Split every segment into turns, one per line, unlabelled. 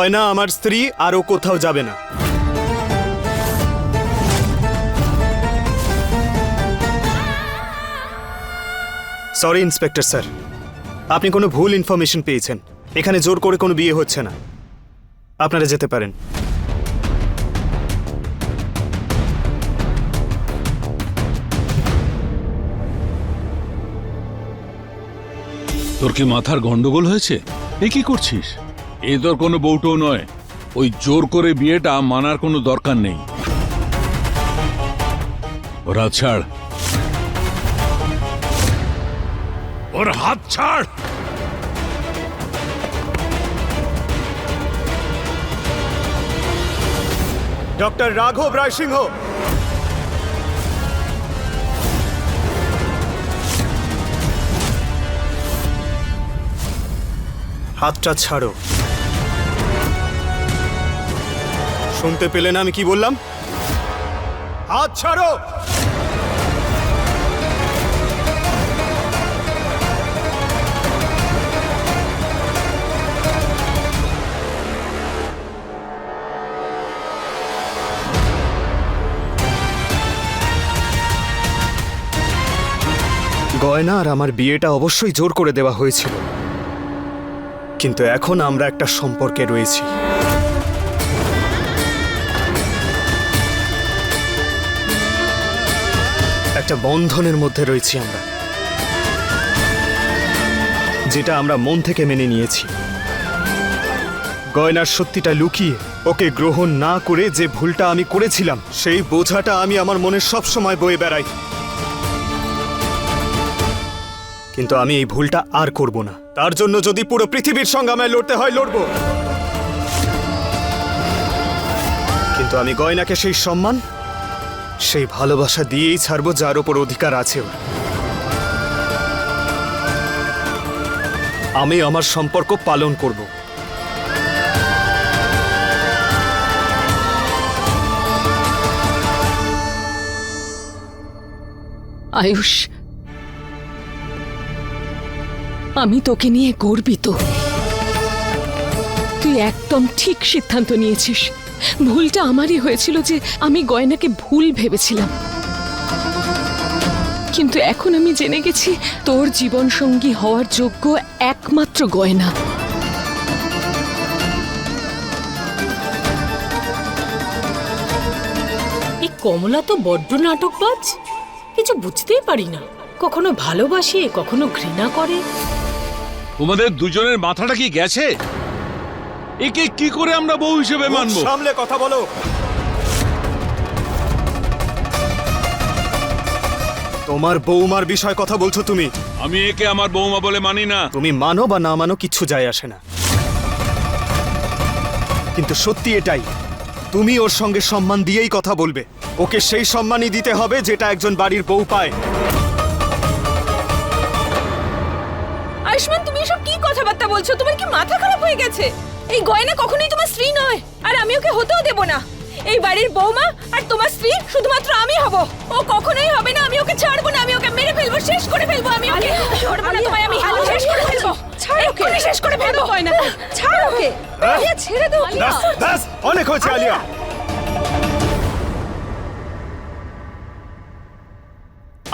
গয়না আমার স্ত্রী আরও কোথাও যাবে না। সরি ইন্সপেক্টর স্যার আপনি কোনো ভুল ইনফরমেশন পেয়েছেন। এখানে জোর করে কোনো বিয়ে হচ্ছে না। আপনারা যেতে পারেন।
তোর কি মাথার গন্ডগোল হয়েছে? এ কি করছিস? এ তোর কোনো বউটো নয়। ওই জোর করে বিয়েটা মানার কোনো দরকার নেই। ওরা ছাড়। ওর হাত ছাড়।
ডক্টর রাঘব রায় সিংহ হাতটা ছাড়ো। শুনতে পেলে না, আমি কি বললাম? হাত ছাড়ো! গয়না আর আমার বিয়েটা অবশ্যই জোর করে দেওয়া হয়েছিল। কিন্তু এখন আমরা একটা সম্পর্কে রয়েছি। একটা বন্ধনের মধ্যে রয়েছি আমরা, যেটা আমরা মন থেকে মেনে নিয়েছি। গয়নার সত্যিটা লুকিয়ে ওকে গ্রহণ না করে যে ভুলটা আমি করেছিলাম, সেই বোঝাটা আমি আমার মনে সব সময় বয়ে বেড়াই। কিন্তু আমি এই ভুলটা আর করব না। তার জন্য যদি পুরো পৃথিবীর সঙ্গে আমায় লড়তে হয়, লড়ব। কিন্তু আমি গয়নাকে সেই সম্মান সেই ভালোবাসা দিয়েই ছাড়বো যার ওপর অধিকার আছে ওর। আমি আমার সম্পর্ক পালন করব।
আয়ুষ, আমি তোকে নিয়ে গর্বিত। তুই একদম ঠিক সিদ্ধান্ত নিয়েছিস। ভুলটা আমারই হয়েছিল যে আমি গয়নাকে ভুল ভেবেছিলাম। কিন্তু এখন আমি জেনে গেছি তোর জীবন সঙ্গী হওয়ার যোগ্য একমাত্র গয়না।
এই কমলা তো বড্ড নাটক নাটকবাজ। কিছু বুঝতেই পারি না। কখনো ভালোবাসে কখনো ঘৃণা করে।
তোমাদের দুজনের মাথাটা কি গেছে? একে কি করে আমরা বউ হিসেবে মানবো?
সামলে কথা বলো। তোমার বৌমার বিষয় কথা বলছো তুমি।
আমি একে আমার বৌমা বলে মানি না।
তুমি মানো বা না মানো কিচ্ছু যায় আসে না। কিন্তু সত্যি এটাই তুমি ওর সঙ্গে সম্মান দিয়েই কথা বলবে। ওকে সেই সম্মানই দিতে হবে যেটা একজন বাড়ির বউ পায়।
আয়ুষ্মান তুমি এসব কি কথাবার্তা বলছো? তোমার কি মাথা খারাপ হয়ে গেছে? এই গয়না কখনোই তোমার স্ত্রী নয়। আর আমি ওকে হতেও দেব না। এই বাড়ির বৌমা আর তোমার স্ত্রী শুধুমাত্র আমি হব। ও কখনোই হবে না আমি ওকে ছাড়বো না আমি ওকে মেরে ফেলব শেষ করে ফেলব আমি ওকে ছাড়বো না তোমায় আমি শেষ করে ফেলব। ছাড় ওকে শেষ করে ফেলব। গয়না ছাড় ওকে আলিয়া ছেড়ে দাও
ব্যাস, ব্যাস, অনেক হয়েছে আলিয়া।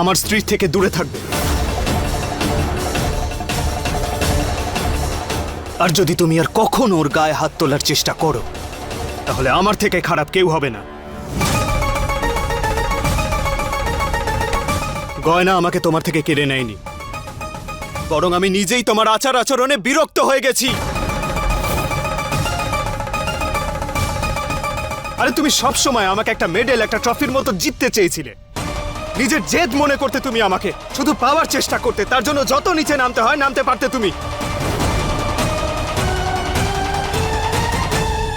আমার স্ত্রী থেকে দূরে থাকবে। আর যদি তুমি আর কখনো ওর গায়ে হাত তোলার চেষ্টা করো, তাহলে আমার থেকে খারাপ কেউ হবে না। গয়না আমাকে তোমার থেকে কেড়ে নেয়নি। বরং আমি নিজেই তোমার আচার আচরণে বিরক্ত হয়ে গেছি। আরে তুমি সব সময় আমাকে একটা মেডেল, একটা ট্রফির মতো জিততে চেয়েছিলে। নিজের জেদ মনে করতে তুমি আমাকে, শুধু পাওয়ার চেষ্টা করতে, তার জন্য যত নিচে নামতে হয়, নামতে পারতে তুমি।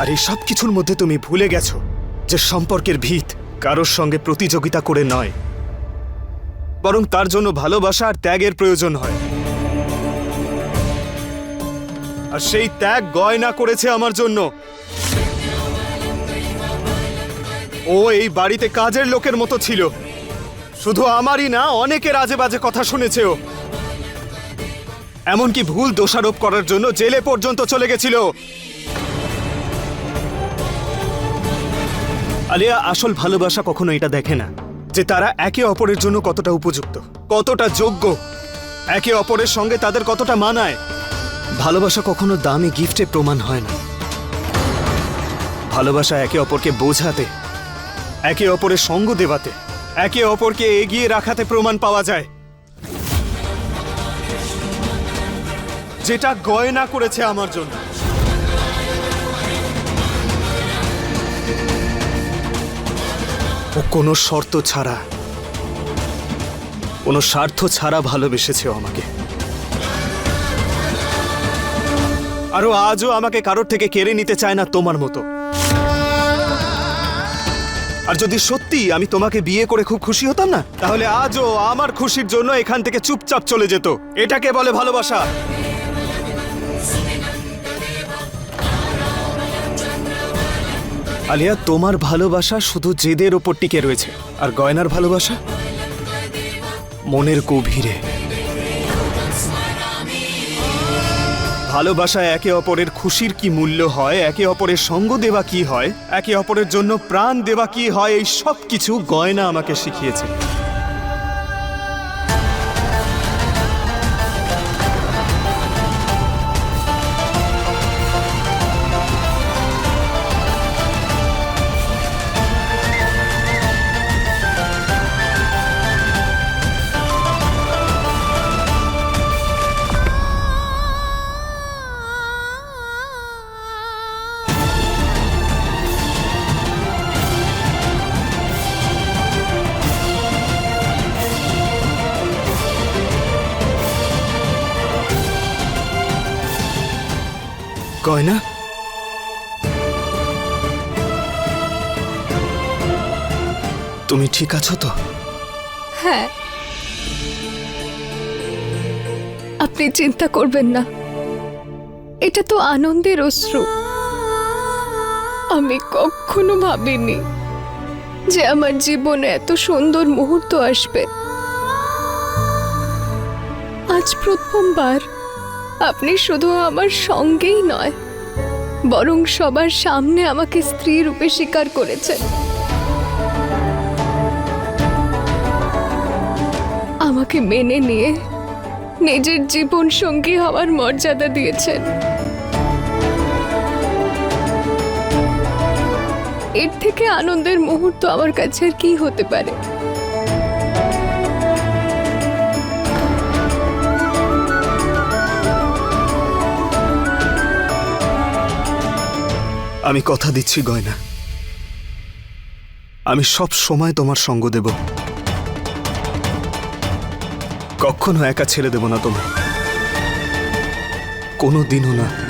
আর এই সব কিছুর মধ্যে তুমি ভুলে গেছো যে সম্পর্কের ভিত কারোর সঙ্গে প্রতিযোগিতা করে নয়। বরং তার জন্য ভালোবাসা আর ত্যাগের প্রয়োজন হয়। আর সেই ত্যাগ গয়না করেছে আমার জন্য। ও এই বাড়িতে কাজের লোকের মতো ছিল। শুধু আমারই না, অনেকের আজে বাজে কথা শুনেছে ও। এমনকি ভুল দোষারোপ করার জন্য জেলে পর্যন্ত চলে গেছিল আলিয়া আসল ভালোবাসা কখনো এটা দেখে না, যে তারা একে অপরের জন্য কতটা উপযুক্ত, কতটা যোগ্য। একে অপরের সঙ্গে তাদের কতটা মানায়, ভালোবাসা কখনো দামি গিফটে প্রমাণ হয় না। ভালোবাসা একে অপরকে বোঝাতে, একে অপরের সঙ্গ দেওয়াতে, একে অপরকে এগিয়ে রাখাতে প্রমাণ পাওয়া যায়। যেটা গয়না করেছে আমার জন্য। ও কোনো শর্ত ছাড়া, কোনো স্বার্থ ছাড়া ভালোবেসেছে ও আমাকে। আরও আজও আমাকে কারোর থেকে কেড়ে নিতে চায় না তোমার মতো। আর যদি সত্যি আমি তোমাকে বিয়ে করে খুব খুশি হতাম না, তাহলে আজও আমার খুশির জন্য এখান থেকে চুপচাপ চলে যেত। এটাকে বলে ভালোবাসা। আলিয়া, তোমার ভালোবাসা শুধু জেদের ওপর টিকে রয়েছে। আর গয়নার ভালোবাসা? মনের গভীরে। ভালোবাসা একে অপরের খুশির কি মূল্য হয়? একে অপরের সঙ্গ দেওয়া কি হয়? একে অপরের জন্য প্রাণ দেওয়া কি হয়? এই সব কিছু গয়না আমাকে শিখিয়েছে। গয়না? তুমি ঠিক আছো তো?
হ্যাঁ। আপনি চিন্তা করবেন না। এটা তো আনন্দের অশ্রু। আমি কখনো ভাবিনি যে আমার জীবনে এত সুন্দর মুহূর্ত আসবে। আজ প্রথমবার আপনি শুধু আমার সঙ্গেই নয়, বরং সবার সামনে আমাকে স্ত্রী রূপে স্বীকার করেছেন। আমাকে মেনে নিয়ে নিজের জীবন সঙ্গী হওয়ার মর্যাদা দিয়েছেন। এর থেকে আনন্দের মুহূর্ত আমার কাছে আর কি হতে পারে?
আমি কথা দিচ্ছি, গয়না। আমি সব সময় তোমার সঙ্গ দেব। কখনো একা ছেড়ে দেব না তোমার কোনো দিনও না।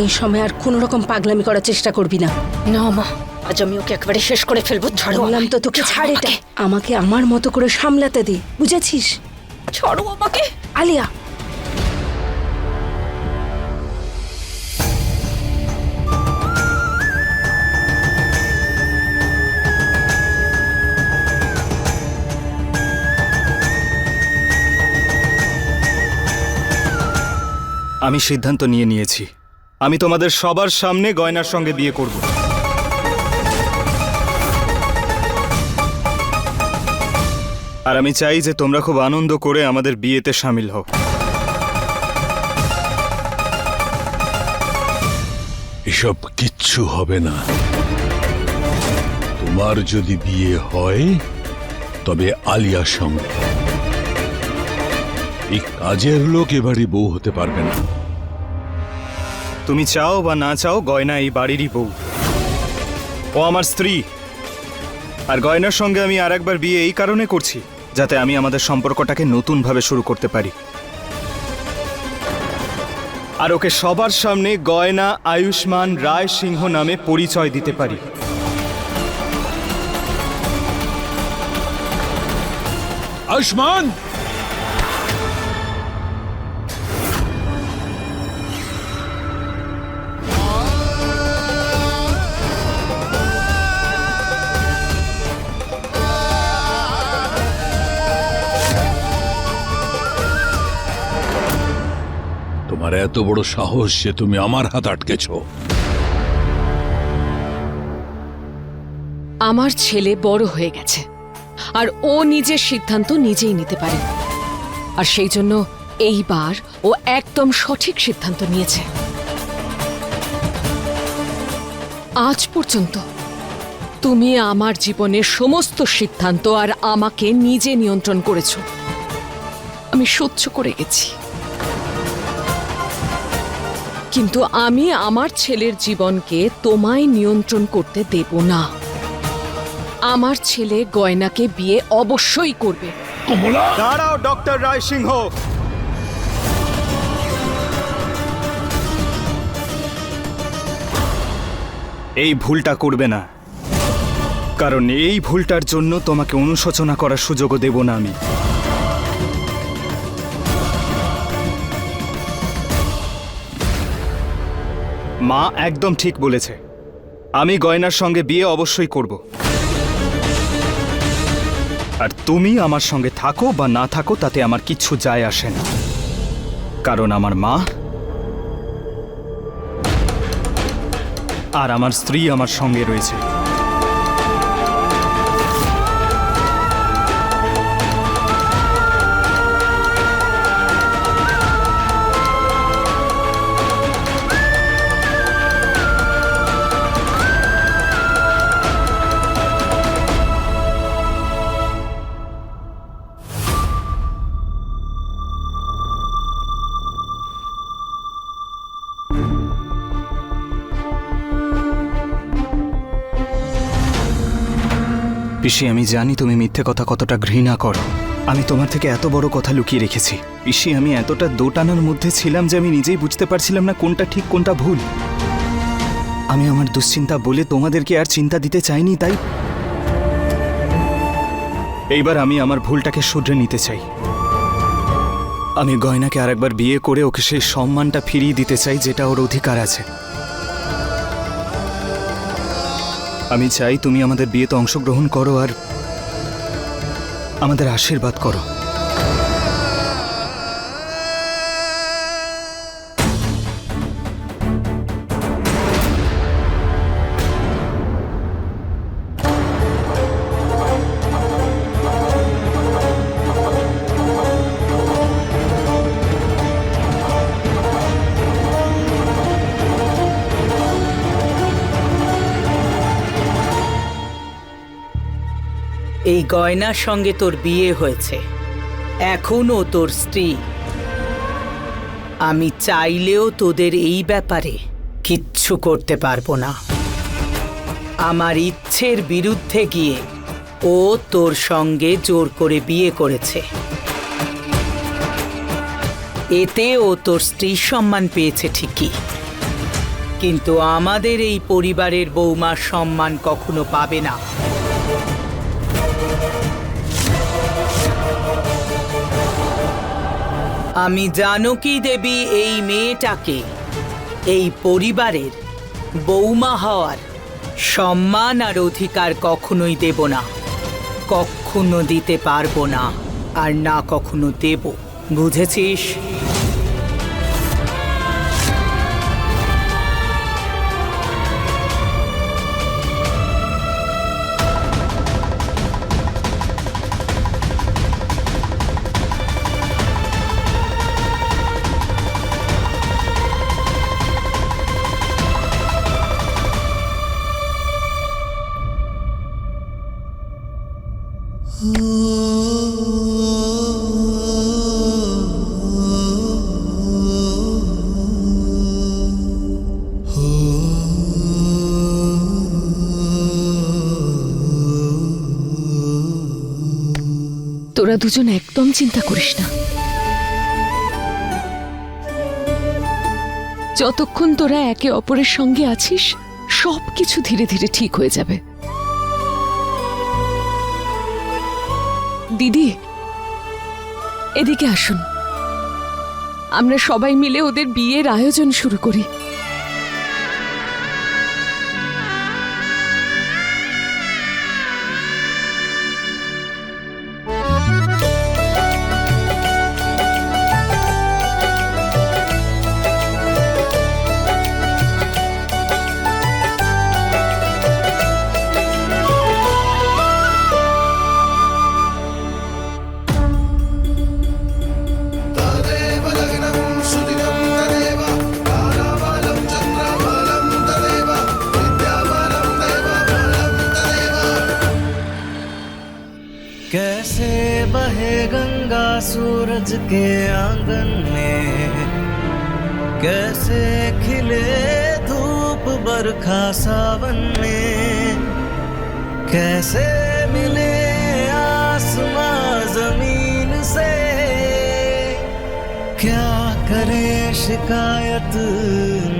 এই সময় আর কোনো রকম পাগলামি করার চেষ্টা করবি না।
না মা। আজ আমি ওকে একবারে শেষ করে ফেলব ছাড়ো
বললাম তো তোকে
ছাড়ো
এটা
আমাকে।
আমাকে আমার মতো করে সামলাতে দে বুঝেছিস?
ছাড়ো আমাকে।
আলিয়া।
আমি সিদ্ধান্ত নিয়ে নিয়েছি। আমি তোমাদের সবার সামনে গয়নার সঙ্গে বিয়ে করব। আর আমি চাই যে তোমরা খুব আনন্দ করে আমাদের বিয়েতে সামিল হও।
এসব কিচ্ছু হবে না। তোমার যদি বিয়ে হয়, তবে আলিয়ার সঙ্গে। এই কাজের লোক এবারে বউ হতে পারবে না।
তুমি চাও বা না চাও, গয়না এই বাড়িরই বউ। ও আমার স্ত্রী। আর গয়নার সঙ্গে আমি আর একবার বিয়ে এই কারণে করছি, যাতে আমি আমাদের সম্পর্কটাকে নতুনভাবে শুরু করতে পারি। আর ওকে সবার সামনে গয়না, আয়ুষ্মান, রায় সিংহ নামে পরিচয় দিতে পারি।
আয়ুষ্মান! তোমার এত বড় সাহস যে তুমি আমার হাত আটকেছো।
আমার ছেলে বড় হয়ে গেছে। আর ও নিজের সিদ্ধান্ত নিজেই নিতে পারে। আর সেই জন্য এইবার ও একদম সঠিক সিদ্ধান্ত নিয়েছে। আজ পর্যন্ত তুমি আমার জীবনের সমস্ত সিদ্ধান্ত আর আমাকে নিজে নিয়ন্ত্রণ করেছ। আমি সহ্য করে গেছি। কিন্তু আমি আমার ছেলের জীবনকে তোমায় নিয়ন্ত্রণ করতে দেব না। আমার ছেলে গয়নাকে বিয়ে অবশ্যই করবে।
দাঁড়াও ডক্টর রায় সিংহ এই ভুলটা করবে না। কারণ এই ভুলটার জন্য তোমাকে অনুশোচনা করার সুযোগও দেব না আমি। মা একদম ঠিক বলেছে। আমি গয়নার সঙ্গে বিয়ে অবশ্যই করব। আর তুমি আমার সঙ্গে থাকো বা না থাকো, তাতে আমার কিচ্ছু যায় আসে না। কারণ আমার মা আর আমার স্ত্রী আমার সঙ্গে রয়েছে। পিসি আমি জানি তুমি মিথ্যে কথা কতটা ঘৃণা করো। আমি তোমার থেকে এত বড় কথা লুকিয়ে রেখেছি। পিসি আমি এতটা দোটানার মধ্যে ছিলাম যে আমি নিজেই বুঝতে পারছিলাম না কোনটা ঠিক, কোনটা ভুল। আমি আমার দুশ্চিন্তা বলে তোমাদেরকে আর চিন্তা দিতে চাইনি, তাই এইবার আমি আমার ভুলটাকে শুধরে নিতে চাই। আমি গয়নাকে আরেকবার বিয়ে করে ওকে সেই সম্মানটা ফিরিয়ে দিতে চাই যেটা ওর অধিকার আছে। আমি চাই তুমি আমাদের বিয়েতে অংশগ্রহণ করো আর আমাদের আশীর্বাদ করো।
এই গয়নার সঙ্গে তোর বিয়ে হয়েছে। এখনও তোর স্ত্রী। আমি চাইলেও তোদের এই ব্যাপারে কিচ্ছু করতে পারব না। আমার ইচ্ছের বিরুদ্ধে গিয়ে ও তোর সঙ্গে জোর করে বিয়ে করেছে। এতে ও তোর স্ত্রীর সম্মান পেয়েছে ঠিকই। কিন্তু আমাদের এই পরিবারের বৌমার সম্মান কখনো পাবে না। আমি জানকী দেবী এই মেয়েটাকে? এই পরিবারের বৌমা হওয়ার সম্মান আর অধিকার কখনোই দেব না। কখনো দিতে পারব না আর না কখনো দেব। বুঝেছিস?
তোরা দুজন একদম চিন্তা করিস না। যতক্ষণ তোরা একে অপরের সঙ্গে আছিস সব কিছু ধীরে ধীরে ঠিক হয়ে যাবে। দিদি, এদিকে আসুন। আমরা সবাই মিলে ওদের বিয়ের আয়োজন শুরু করি।
के आँगन में कैसे खिले धूप बरखा सावन में? कैसे मिले आसमां ज़मीन से? क्या करे शिकायत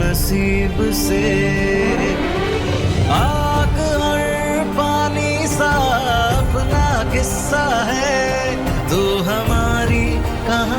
नसीब से? आग और पानी सा अपना किस्सा है, तू हमारी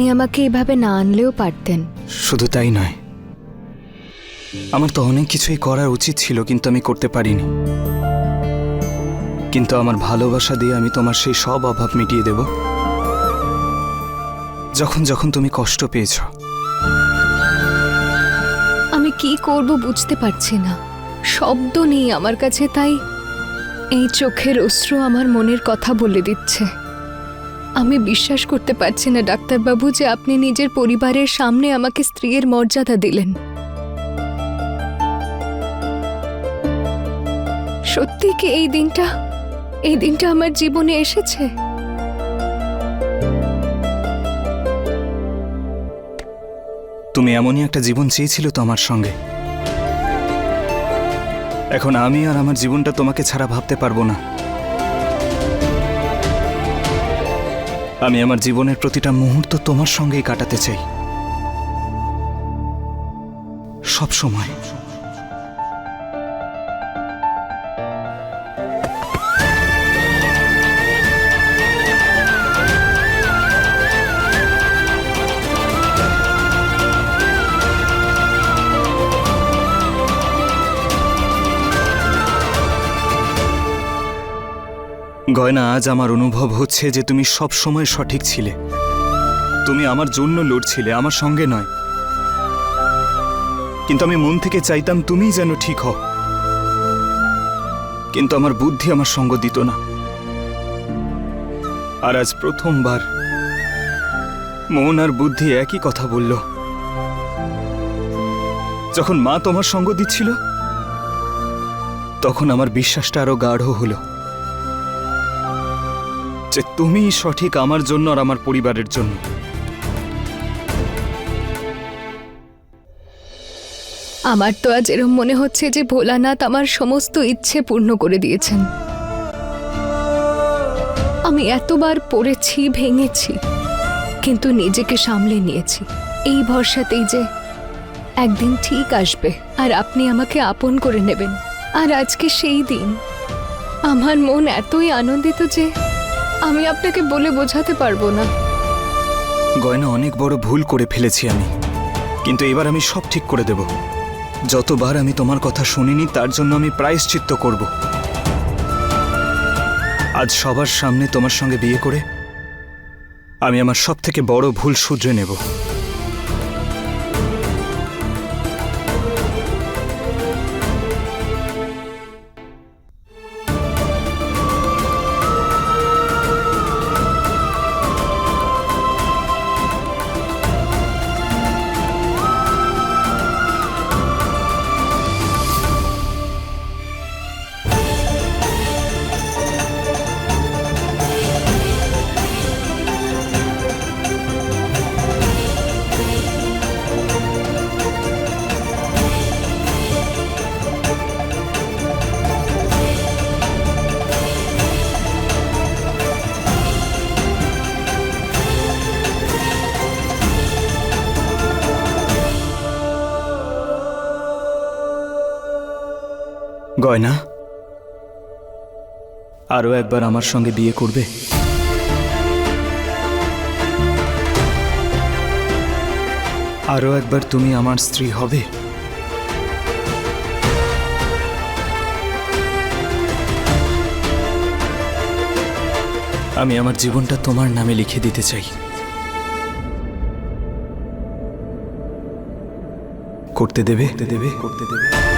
আপনি আমাকে এভাবে না আনলেও পারতেন।
শুধু তাই নয়। আমার তো অনেক কিছুই করার উচিত ছিল কিন্তু আমি করতে পারিনি। কিন্তু আমার ভালোবাসা দিয়ে আমি তোমার সেই সব অভাব মিটিয়ে দেব। যখন যখন তুমি কষ্ট পেয়েছ।
আমি কি করব বুঝতে পারছি না। শব্দ নেই আমার কাছে তাই এই চোখের অশ্রু আমার মনের কথা বলে দিচ্ছে। আমি বিশ্বাস করতে পারছি না, ডাক্তারবাবু, যে আপনি নিজের পরিবারের সামনে আমাকে স্ত্রীর মর্যাদা দিলেন। সত্যি কি এই দিনটা এই দিনটা আমার জীবনে এসেছে?
তুমি এমনই একটা জীবন চেয়েছিল তো আমার সঙ্গে। এখন আমি আর আমার জীবনটা তোমাকে ছাড়া ভাবতে পারব না। আমি আমার জীবনের প্রতিটা মুহূর্ত তোমার সঙ্গেই কাটাতে চাই। সব সময় গয়না আজ আমার অনুভব হচ্ছে যে তুমি সব সময় সঠিক ছিলে। তুমি আমার জন্য লড়ছিলে, আমার সঙ্গে নয়। কিন্তু আমি মন থেকে চাইতাম তুমিই যেন ঠিক হও। কিন্তু আমার বুদ্ধি আমার সঙ্গ দিত না। আর আজ প্রথমবার মন আর বুদ্ধি একই কথা বলল। যখন মা তোমার সঙ্গ দিচ্ছিল, তখন আমার বিশ্বাসটা আরও গাঢ় হলো। যে তুমিই সঠিক আমার জন্য আর আমার পরিবারের জন্য।
আমার তো আজ এরম মনে হচ্ছে যে ভোলানাথ আমার সমস্ত ইচ্ছে পূর্ণ করে দিয়েছেন। আমি এতবার পড়েছি, ভেঙেছি, কিন্তু নিজেকে সামলে নিয়েছি। এই ভরসাতেই যে একদিন ঠিক আসবে আর আপনি আমাকে আপন করে নেবেন। আর আজকে সেই দিন, আমার মন এতই আনন্দিত যে আমি আপনাকে বলে বোঝাতে পারব না।
গয়না অনেক বড় ভুল করে ফেলেছি আমি। কিন্তু এবার আমি সব ঠিক করে দেব। যতবার আমি তোমার কথা শুনিনি, তার জন্য আমি প্রায়শ্চিত্ত করব। আজ সবার সামনে তোমার সঙ্গে বিয়ে করে আমি আমার সব থেকে বড় ভুল শুধরে নেব। গয়না আরও একবার আমার সঙ্গে বিয়ে করবে? আরও একবার তুমি আমার স্ত্রী হবে? আমি আমার জীবনটা তোমার নামে লিখে দিতে চাই। করতে দেবে করতে দেবে? করতে দেবে?